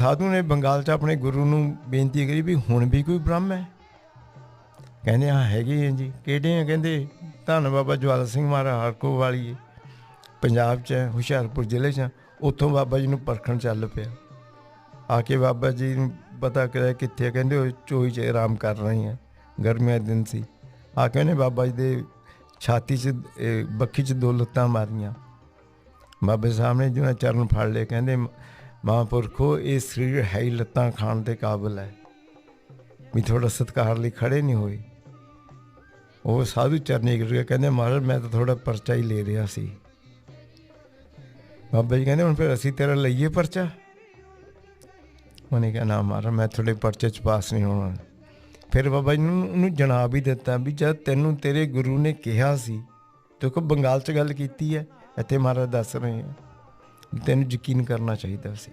ਸਾਧੂ ਨੇ ਬੰਗਾਲ 'ਚ ਆਪਣੇ ਗੁਰੂ ਨੂੰ ਬੇਨਤੀ ਕਰੀ ਵੀ ਹੁਣ ਵੀ ਕੋਈ ਬ੍ਰਹਮ ਹੈ। ਕਹਿੰਦੇ, ਹਾਂ, ਹੈਗੇ ਆ ਜੀ। ਕਿਹੜੇ ਆ? ਕਹਿੰਦੇ, ਧੰਨ ਬਾਬਾ ਜਵਾਲਾ ਸਿੰਘ ਮਹਾਰਾਜ ਹਰਕੋ ਵਾਲੀ ਪੰਜਾਬ 'ਚ ਹੁਸ਼ਿਆਰਪੁਰ ਜ਼ਿਲ੍ਹੇ 'ਚ ਉੱਥੋਂ ਬਾਬਾ ਜੀ ਨੂੰ ਪਰਖਣ ਚੱਲ ਪਿਆ। ਆ ਕੇ ਬਾਬਾ ਜੀ ਨੂੰ ਪਤਾ ਕਰਿਆ ਕਿੱਥੇ ਕਹਿੰਦੇ, ਉਹ ਚੋਈ 'ਚ ਆਰਾਮ ਕਰ ਰਹੇ ਹੈ। ਗਰਮੀਆਂ ਦੇ ਦਿਨ ਸੀ। ਆ ਕੇ ਉਹਨੇ ਬਾਬਾ ਜੀ ਦੇ ਛਾਤੀ 'ਚ ਬੱਖੀ 'ਚ ਦੋ ਲੱਤਾਂ ਮਾਰੀਆਂ। ਬਾਬੇ ਸਾਹਮਣੇ ਜਿਹਨਾਂ ਚਰਨ ਫੜ ਲਏ। ਕਹਿੰਦੇ ਮਹਾਂਪੁਰਖੋ ਇਹ ਸਰੀਰ ਹੈ ਹੀ ਲੱਤਾਂ ਖਾਣ ਦੇ ਕਾਬਿਲ ਹੈ। ਵੀ ਥੋੜਾ ਸਤਿਕਾਰ ਲਈ ਖੜੇ ਨਹੀਂ ਹੋਏ। ਉਹ ਸਾਧੂ ਚਰਨੀ ਗਿਰ ਗਿਆ ਕਹਿੰਦੇ, ਮਹਾਰਾਜ, ਮੈਂ ਤਾਂ ਥੋੜਾ ਪਰਚਾ ਹੀ ਲੈ ਰਿਹਾ ਸੀ। ਬਾਬਾ ਜੀ ਕਹਿੰਦੇ, ਹੁਣ ਫਿਰ ਅਸੀਂ ਤੇਰਾ ਲਈਏ ਪਰਚਾ? ਉਹਨੇ ਕਿਹਾ, ਨਾ ਮਹਾਰਾਜ, ਮੈਂ ਥੋੜੇ ਪਰਚੇ ਚ ਪਾਸ ਨਹੀਂ ਹੋਣਾ। ਫਿਰ ਬਾਬਾ ਜੀ ਨੂੰ ਉਹਨੂੰ ਜਨਾਬ ਹੀ ਦਿੱਤਾ ਵੀ, ਜਦ ਤੈਨੂੰ ਤੇਰੇ ਗੁਰੂ ਨੇ ਕਿਹਾ ਸੀ, ਦੇਖੋ ਬੰਗਾਲ ਚ ਗੱਲ ਕੀਤੀ ਹੈ, ਇੱਥੇ ਮਹਾਰਾਜ ਦੱਸ ਰਹੇ ਆ। ਤੈਨੂੰ ਯਕੀਨ ਕਰਨਾ ਚਾਹੀਦਾ ਸੀ।